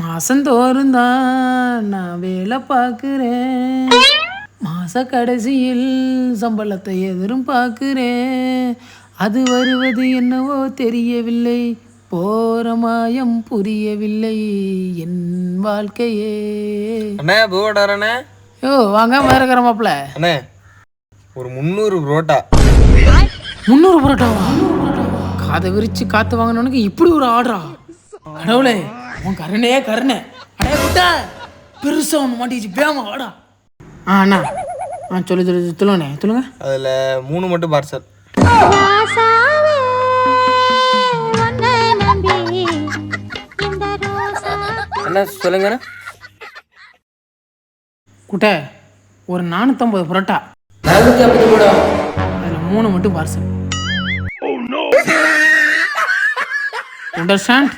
மாசந்தோறும் தான் நான் வேலை பார்க்குறேன். மாச கடைசியில் சம்பளத்தை எதிரும் பார்க்குறேன். அது வருவது என்னவோ தெரியவில்லை. போற மாயம் புரியவில்லை என் வாழ்க்கையே. அண்ணே பூவடாரண்ணே யோ வாங்க வேறக்கிற மாப்பிள்ள. அண்ணே ஒரு முந்நூறு புரோட்டா. முந்நூறு புரோட்டாவா? காதை விரிச்சு காத்து வாங்கினவனுக்கு இப்படி ஒரு ஆர்டரா? கடவுளே உன் கருணையே கருணை. அடே குட்டா பெருசா ஒன்று மாட்டிச்சு பேமா வாடா. ஆ அண்ணா. ஆ சொல்லு சொல்லு சொல்லுங்கண்ணே சொல்லுங்க அதில் மூணு மட்டும் பார்சல் அண்ணா சொல்லுங்கண்ணே. குட்டை ஒரு நானூற்றம்பது புரோட்டா. அதில் மூணு மட்டும் பார்சல் அண்டர்ஸ்டாண்ட்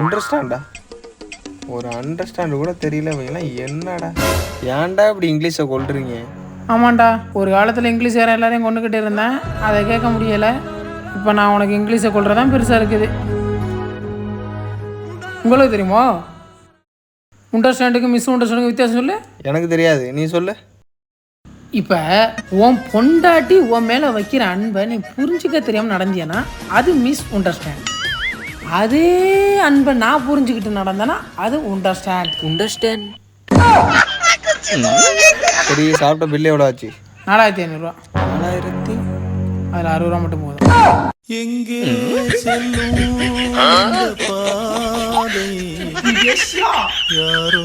அண்டர்ஸ்டாண்டா ஒரு அண்டர்ஸ்டாண்டு கூட தெரியல இவங்கெல்லாம் என்னடா? ஏன்டா இப்படி இங்கிலீஷை கொள்றீங்க ஆமாண்டா ஒரு காலத்தில் இங்கிலீஷ் வேறு எல்லாரையும் கொண்டுக்கிட்டு இருந்தேன். அதை கேட்க முடியலை. இப்போ நான் உனக்கு இங்கிலீஷை கொள்றதான் பெருசாக இருக்குது. உங்களுக்கு தெரியுமா? அண்டர்ஸ்டாண்டுக்கு மிஸ் அண்டர்ஸ்டாண்டுக்கு வித்தியாசம் சொல்லு. எனக்கு தெரியாது. நீ சொல்லு. இப்போ உன் பொண்டாட்டி உன் மேலே வைக்கிற அன்பை நீ புரிஞ்சிக்க தெரியாமல் நடந்தியனா அது மிஸ் அண்டர்ஸ்டாண்ட் அதே அன்பை நான் புரிஞ்சுக்கிட்டு நடந்தேன்னா அது அண்டர்ஸ்டாண்ட் அண்டர்ஸ்டாண்ட் சரி சாப்பிட்ட பில்லு எவ்வளோ ஆச்சு? நாலாயிரத்தி ஐநூறுரூவா நாலாயிரத்தி அதில் அறுபது ரூபா மட்டும் போதும். யாரோ